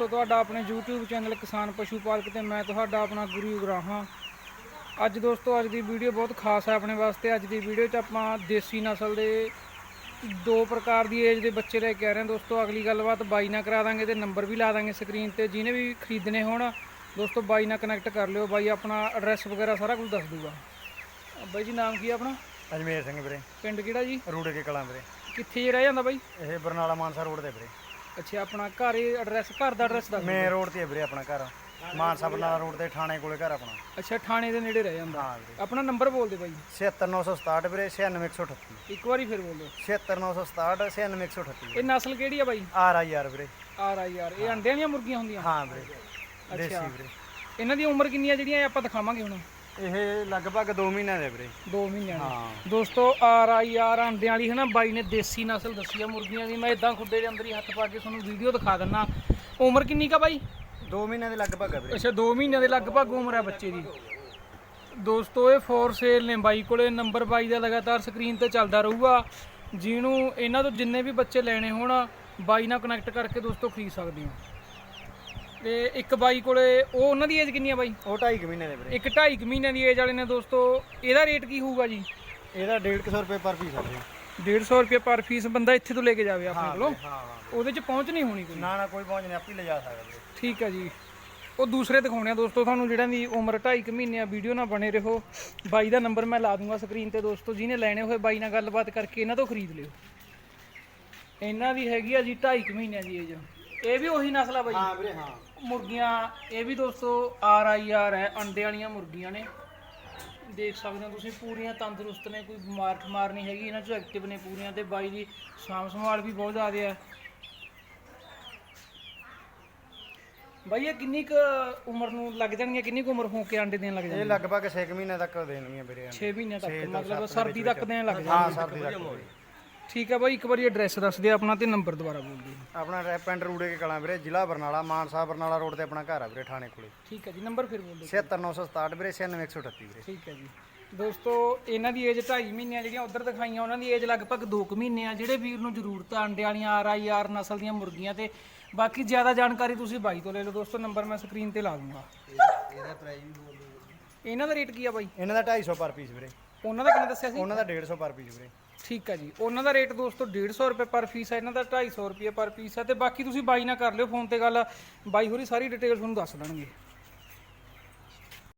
ਦੋਸਤੋ ਤੁਹਾਡਾ ਆਪਣੇ YouTube ਚੈਨਲ ਕਿਸਾਨ ਪਸ਼ੂ ਪਾਲਕ ਤੇ ਮੈਂ ਤੁਹਾਡਾ ਆਪਣਾ ਗੁਰੂ ਉਗਰਾਹਾਂ ਅੱਜ ਦੋਸਤੋ ਅੱਜ ਦੀ ਵੀਡੀਓ ਬਹੁਤ ਖਾਸ ਹੈ ਆਪਣੇ ਵਾਸਤੇ। ਅੱਜ ਦੀ ਵੀਡੀਓ 'ਚ ਆਪਾਂ ਦੇਸੀ ਨਸਲ ਦੇ ਦੋ ਪ੍ਰਕਾਰ ਦੀ ਏਜ ਦੇ ਬੱਚੇ ਲੈ ਕੇ ਆ ਰਹੇ ਹਾਂ ਦੋਸਤੋ। ਅਗਲੀ ਗੱਲਬਾਤ ਬਾਈ ਨਾਲ ਕਰਾ ਦਾਂਗੇ ਤੇ ਨੰਬਰ ਵੀ ਲਾ ਦਾਂਗੇ ਸਕਰੀਨ ਤੇ। ਜਿਹਨੇ ਵੀ ਖਰੀਦਣੇ ਹੋਣ ਦੋਸਤੋ ਬਾਈ ਨਾਲ ਕਨੈਕਟ ਕਰ ਲਿਓ। ਬਾਈ ਆਪਣਾ ਐਡਰੈਸ ਵਗੈਰਾ ਸਾਰਾ ਕੁਝ ਦੱਸ ਦੂਗਾ ਬਾਈ ਜੀ ਨਾਮ ਕੀ ਹੈ ਆਪਣਾ? ਅਜਮੇਰ ਸਿੰਘ ਵੀਰੇ। ਪਿੰਡ ਕਿਹੜਾ ਜੀ? ਰੂੜੇ ਕੇ ਕਲਾਂ ਵੀਰੇ। ਕਿੱਥੇ ਰਹਿ ਜਾਂਦਾ ਬਾਈ? ਇਹ ਬਰਨਾਲਾ ਮਾਨਸਾ ਰੋਡ ਤੇ ਵੀਰੇ। ਅੱਛਾ ਆਪਣਾ ਘਰ ਐਡਰੈਸ ਘਰ ਦਾ ਐਡਰੈਸ ਦੱਸ ਮੇਨ ਰੋਡ ਤੇ ਹੈ ਵੀਰੇ ਆਪਣਾ ਘਰ। ਮਾਨਸਾ ਬਰਨਾਲਾ ਰੋਡ ਤੇ ਥਾਣੇ ਕੋਲੇ ਘਰ ਆਪਣਾ। ਅੱਛਾ ਥਾਣੇ ਦੇ ਨੇੜੇ ਰਹਿ ਜਾਂਦਾ। ਹਾਂ ਵੀਰੇ। ਆਪਣਾ ਨੰਬਰ ਬੋਲ ਦੇ ਬਾਈ। 76967 ਵੀਰੇ 96138 ਇੱਕ ਵਾਰੀ ਫਿਰ ਬੋਲੋ 76967 96138 ਇਹ ਨਸਲ ਕਿਹੜੀ ਆ ਬਾਈ? ਆਰ ਆਈ ਆਰ ਵੀਰੇ। R I R. ਇਹ ਅੰਡਿਆਂ ਦੀਆਂ ਮੁਰਗੀਆਂ ਹੁੰਦੀਆਂ? ਹਾਂ ਵੀਰੇ। ਦੇਸੀ ਵੀਰੇ। ਇਹਨਾਂ ਦੀ ਉਮਰ ਕਿੰਨੀ ਆ ਜਿਹੜੀਆਂ ਇਹ ਆਪਾਂ ਦਿਖਾਵਾਂਗੇ ਹੁਣ? ਇਹ ਲਗਭਗ 2 ਮਹੀਨਿਆਂ ਦੇ ਵੀਰੇ। 2 ਮਹੀਨਿਆਂ ਦੀ। ਹਾਂ। ਦੋਸਤੋ ਆਰ ਆਈ ਆਰ ਅੰਡਿਆਂ ਵਾਲੀ ਹੈ ਨਾ ਬਾਈ ਨੇ ਦੇਸੀ ਨਸਲ ਦੱਸੀ ਆ ਮੁਰਗੀਆਂ ਦੀ। ਮੈਂ ਇਦਾਂ ਖੁੱਡੇ ਦੇ ਅੰਦਰ ਹੀ ਹੱਥ ਪਾ ਕੇ ਤੁਹਾਨੂੰ ਵੀਡੀਓ ਦਿਖਾ ਦਿੰਨਾ। ਉਮਰ ਕਿੰਨੀ ਕਾ ਬਾਈ? 2 ਮਹੀਨਿਆਂ ਦੇ ਲਗਭਗ ਹੈ ਵੀਰੇ। ਅੱਛਾ 2 ਮਹੀਨਿਆਂ ਦੇ ਲਗਭਗ ਉਮਰ ਹੈ ਬੱਚੇ ਦੀ। ਦੋਸਤੋ ਇਹ ਫੋਰ ਸੇਲ ਨੇ ਬਾਈ ਕੋਲੇ। ਨੰਬਰ ਬਾਈ ਦਾ ਲਗਾਤਾਰ ਸਕਰੀਨ ਤੇ ਚੱਲਦਾ ਰਹੂਗਾ। ਜਿਹਨੂੰ ਇਹਨਾਂ ਤੋਂ ਜਿੰਨੇ ਵੀ ਬੱਚੇ ਲੈਣੇ ਹੋਣ ਬਾਈ ਨਾਲ ਕਨੈਕਟ ਕਰਕੇ ਦੋਸਤੋ ਖਰੀਦ ਸਕਦੇ ਹੋ। ਤੇ ਇੱਕ ਬਾਈ ਕੋਲੇ ਉਹ ਉਹਨਾਂ ਦੀ ਏਜ ਕਿੰਨੀ ਆ ਬਾਈ? ਉਹ 2.5 ਮਹੀਨੇ ਦੇ ਵੀਰੇ। ਇੱਕ 2.5 ਮਹੀਨਿਆਂ ਦੀ ਏਜ ਵਾਲੇ ਨੇ ਦੋਸਤੋ ਇਹਦਾ ਰੇਟ ਕੀ ਹੋਊਗਾ ਜੀ? ਇਹਦਾ 150 ਰੁਪਏ ਪਰ ਪੀਸ ਹੈ ਵੀਰੇ। 150 ਰੁਪਏ ਪਰ ਫੀਸ ਬੰਦਾ ਇੱਥੇ ਤੋਂ ਲੈ ਕੇ ਜਾਵੇ ਆਪਣੇ ਕੋਲੋਂ? ਉਹਦੇ 'ਚ ਪਹੁੰਚ ਨਹੀਂ ਹੋਣੀ ਕੋਈ? ਨਾ ਨਾ ਕੋਈ ਪਹੁੰਚ ਨਹੀਂ ਆਪੇ ਲੈ ਜਾ ਸਕਦਾ ਵੀਰੇ। ਠੀਕ ਹੈ ਜੀ। ਉਹ ਦੂਸਰੇ ਦਿਖਾਉਣੇ ਆ ਦੋਸਤੋ ਤੁਹਾਨੂੰ ਜਿਹੜਾ ਦੀ ਉਮਰ 2.5 ਮਹੀਨੇ ਆ ਵੀਡੀਓ ਨਾਲ ਬਣੇ ਰਹੋ। ਬਾਈ ਦਾ ਨੰਬਰ ਮੈਂ ਲਾ ਦੂੰਗਾ ਸਕਰੀਨ ਤੇ ਦੋਸਤੋ ਜਿਹਨੇ ਲੈਣੇ ਹੋਏ ਬਾਈ ਨਾਲ ਗੱਲਬਾਤ ਕਰਕੇ ਇਹਨਾਂ ਤੋਂ ਖਰੀਦ ਲਿਓ। ਇਹਨਾਂ ਦੀ ਹੈਗੀ ਆ ਜੀ 2.5 ਮਹੀਨਿਆਂ ਦੀ ਏਜ ਇਹ ਵੀ ਉਹੀ ਨਸਲ ਆ ਬਾਈ। ਹਾਂ ਵੀਰੇ ਹਾਂ। ਮੁਰਗੀਆਂ ਇਹ ਵੀ ਦੋਸਤੋ ਆਰ ਆਈ ਆਰ ਹੈ ਅੰਡੇ ਵਾਲੀਆਂ ਮੁਰਗੀਆਂ ਨੇ। ਦੇਖ ਸਕਦੇ ਹੋ ਤੁਸੀਂ ਪੂਰੀਆਂ ਤੰਦਰੁਸਤ ਨੇ ਕੋਈ ਬਿਮਾਰ ਠਮਾਰ ਨਹੀਂ ਹੈਗੀ ਇਹਨਾਂ ਚੋਂ ਐਕਟਿਵ ਨੇ ਪੂਰੀਆਂ ਤੇ ਬਾਈ ਦੀ ਸਾਂਭ ਸੰਭਾਲ ਵੀ ਬਹੁਤ ਜ਼ਿਆਦਾ ਹੈ। ਬਾਈ ਇਹ ਕਿੰਨੀ ਕੁ ਉਮਰ ਨੂੰ ਲੱਗ ਜਾਣਗੀਆਂ ਕਿੰਨੀ ਕੁ ਉਮਰ ਹੋ ਕੇ ਅੰਡੇ ਦੇਣ ਲੱਗ ਇਹ ਜਾਣਗੇ ਲਗਭਗ 6 ਮਹੀਨੇ ਤੱਕ ਦੇਣਗੀਆਂ ਵੀਰੇ 6 ਮਹੀਨੇ ਤੱਕ ਮਤਲਬ ਸਰਦੀ ਤੱਕ ਦੇਣ ਲੱਗ ਹਾਂ ਜਾਣਗੇ ਸਰਦੀ ਤੱਕ। ਠੀਕ ਹੈ ਬਾਈ ਇੱਕ ਵਾਰੀ ਐਡਰੈਸ ਦੱਸ ਦਿਓ ਆਪਣਾ ਤੇ ਨੰਬਰ ਦੁਬਾਰਾ ਬੋਲ ਦਿਓ। ਆਪਣਾ ਰੈ- ਪਿੰਡ ਰੂੜੇ ਕੇ ਕਲਾਂ ਵੀਰੇ ਜ਼ਿਲ੍ਹਾ ਬਰਨਾਲਾ ਮਾਨਸਾ ਬਰਨਾਲਾ ਰੋਡ ਤੇ ਆਪਣਾ ਘਰ ਆ ਵੀਰੇ ਥਾਣੇ ਕੋਲੇ। ਠੀਕ ਹੈ ਜੀ ਨੰਬਰ ਫਿਰ ਬੋਲ ਦਿਓ। 76967 ਵੀਰੇ 96138 ਵੀਰੇ। ਠੀਕ ਹੈ ਜੀ। ਦੋਸਤੋ ਇਹਨਾਂ ਦੀ ਏਜ 2.5 ਮਹੀਨੇ ਆ ਜਿਹੜੀਆਂ ਉਧਰ ਦਿਖਾਈਆਂ ਉਹਨਾਂ ਦੀ ਏਜ ਲਗਭਗ 2 ਕੁ ਮਹੀਨੇ ਆ ਜਿਹੜੇ ਵੀਰ ਨੂੰ ਜ਼ਰੂਰਤ ਆ ਅੰਡੇ ਵਾਲੀਆਂ ਆਰ ਆਈ ਆਰ ਨਸਲ ਦੀਆਂ ਮੁਰਗੀਆਂ ਤੇ। ਬਾਕੀ ਜ਼ਿਆਦਾ ਜਾਣਕਾਰੀ ਤੁਸੀਂ ਬਾਈ ਤੋਂ ਲੈ ਲਓ ਦੋਸਤੋ ਨੰਬਰ ਮੈਂ ਸਕਰੀਨ ਤੇ ਲਾ ਦੂੰਗਾ। ਇਹਦਾ ਪ੍ਰਾਈਸ ਵੀ ਬੋਲ ਇਹਨਾਂ ਦਾ ਰੇਟ ਕੀ ਆ ਬਾਈ? ਇਹਨਾਂ ਦਾ 250 ਪਰ ਪੀਸ ਵੀਰੇ। ਉਹਨਾਂ ਦਾ ਕਿੰਨਾ ਦੱਸਿਆ ਸੀ? ਉਹਨਾਂ ਦਾ 150 ਪਰ ਪੀਸ ਵੀਰੇ। ਠੀਕ ਹੈ ਜੀ। ਉਹਨਾਂ ਦਾ ਰੇਟ ਦੋਸਤੋ 150 ਰੁਪਏ ਪਰ ਪੀਸ ਹੈ ਇਹਨਾਂ ਦਾ 250 ਰੁਪਏ ਪਰ ਪੀਸ ਹੈ ਤੇ ਬਾਕੀ ਤੁਸੀਂ ਬਾਈ ਨਾਲ ਕਰ ਲਿਓ ਫੋਨ ਤੇ ਗੱਲ ਬਾਈ ਹੋਰੀ ਸਾਰੀ ਡਿਟੇਲ ਤੁਹਾਨੂੰ ਦੱਸ ਦੇਣਗੇ।